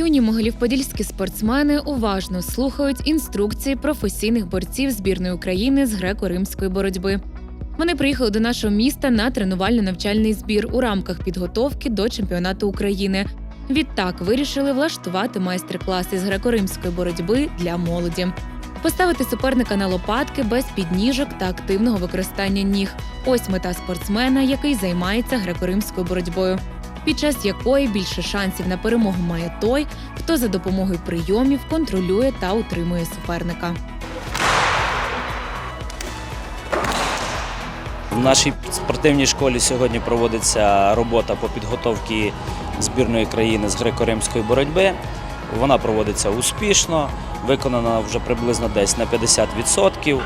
Юні могилів-подільські спортсмени уважно слухають інструкції професійних борців збірної України з греко-римської боротьби. Вони приїхали до нашого міста на тренувально-навчальний збір у рамках підготовки до чемпіонату України. Відтак вирішили влаштувати майстер-класи з греко-римської боротьби для молоді, поставити суперника на лопатки без підніжок та активного використання ніг. Ось мета спортсмена, який займається греко-римською боротьбою під час якої більше шансів на перемогу має той, хто за допомогою прийомів контролює та утримує суперника. В нашій спортивній школі сьогодні проводиться робота по підготовці збірної країни з греко-римської боротьби. Вона проводиться успішно, виконана вже приблизно десь на 50%.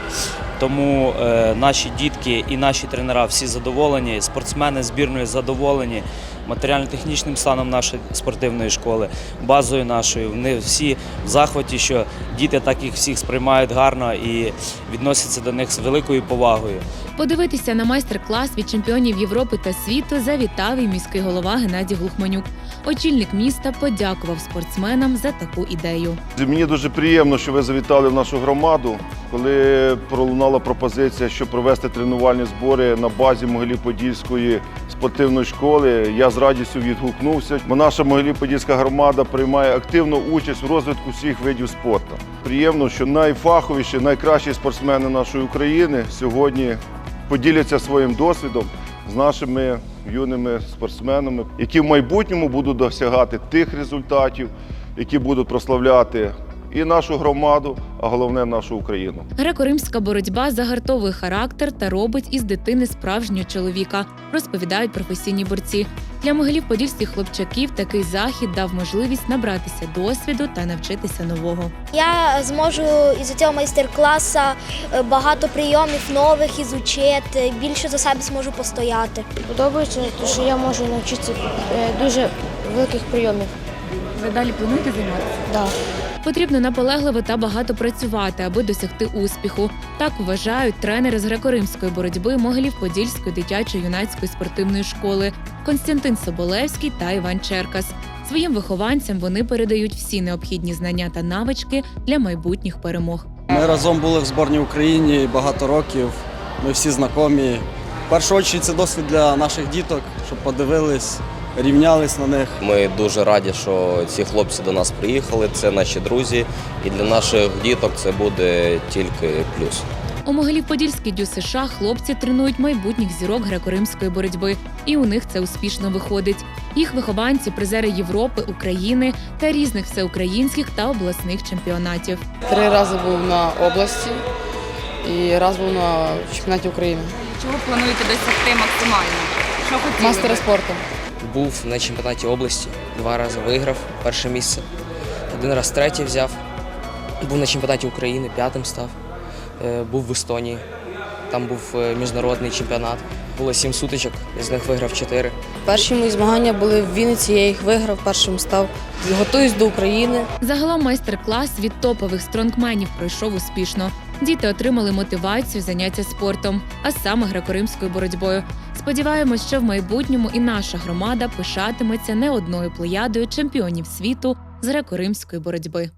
Тому е, наші дітки і наші тренера всі задоволені, спортсмени збірної задоволені матеріально-технічним станом нашої спортивної школи, базою нашою. Вони всі в захваті, що діти так їх всіх сприймають гарно і відносяться до них з великою повагою. Подивитися на майстер-клас від чемпіонів Європи та світу завітав і міський голова Геннадій Глухманюк. Очільник міста подякував спортсменам за таку ідею. Мені дуже приємно, що ви завітали в нашу громаду. Коли пролунала пропозиція, щоб провести тренувальні збори на базі Могилів-Подільської спортивної школи, я з радістю відгукнувся. Наша Могилів-Подільська громада приймає активну участь у розвитку всіх видів спорту. Приємно, що найфаховіші, найкращі спортсмени нашої України сьогодні поділяться своїм досвідом з нашими юними спортсменами, які в майбутньому будуть досягати тих результатів, які будуть прославляти і нашу громаду, а головне нашу Україну. Греко-римська боротьба загартовує характер та робить із дитини справжнього чоловіка, розповідають професійні борці. Для могилів подільських хлопчаків такий захід дав можливість набратися досвіду та навчитися нового. Я зможу із цього майстер-класу е, багато прийомів нових ізучити, більше за себе зможу постояти. Подобається, тому що я можу навчитися е, дуже великих прийомів. Ви далі плануєте займатися? Да. Потрібно наполегливо та багато працювати, аби досягти успіху. Так вважають тренери з греко-римської боротьби Могилів-Подільської дитячо-юнацької спортивної школи Константин Соболевський та Іван Черкас. Своїм вихованцям вони передають всі необхідні знання та навички для майбутніх перемог. Ми разом були в зборній Україні багато років. Ми всі знайомі. В першу чергу це досвід для наших діток, щоб подивились, рівнялись на них. Ми дуже раді, що ці хлопці до нас приїхали. Це наші друзі, і для наших діток це буде тільки плюс. У Могилів-Подільській дю США хлопці тренують майбутніх зірок греко-римської боротьби, і у них це успішно виходить. Їх вихованці призери Європи, України та різних всеукраїнських та обласних чемпіонатів. Три рази був на області і раз був на чемпіонаті України. Чого плануєте досягти максимально? Що хотіли? Мастера спорту. Був на чемпіонаті області, два рази виграв перше місце. Один раз третє взяв. Був на чемпіонаті України, п'ятим став. Е, Був в Естонії. Там був е, міжнародний чемпіонат. Було сім сутичок, з них виграв чотири. Перші мої змагання були в Вінниці, я їх виграв, першим став. Готуюсь до України. Загалом майстер-клас від топових стронгменів пройшов успішно. Діти отримали мотивацію заняття спортом, а саме греко-римською боротьбою. Сподіваємось, що в майбутньому і наша громада пишатиметься не одною плеядою чемпіонів світу з греко-римської боротьби.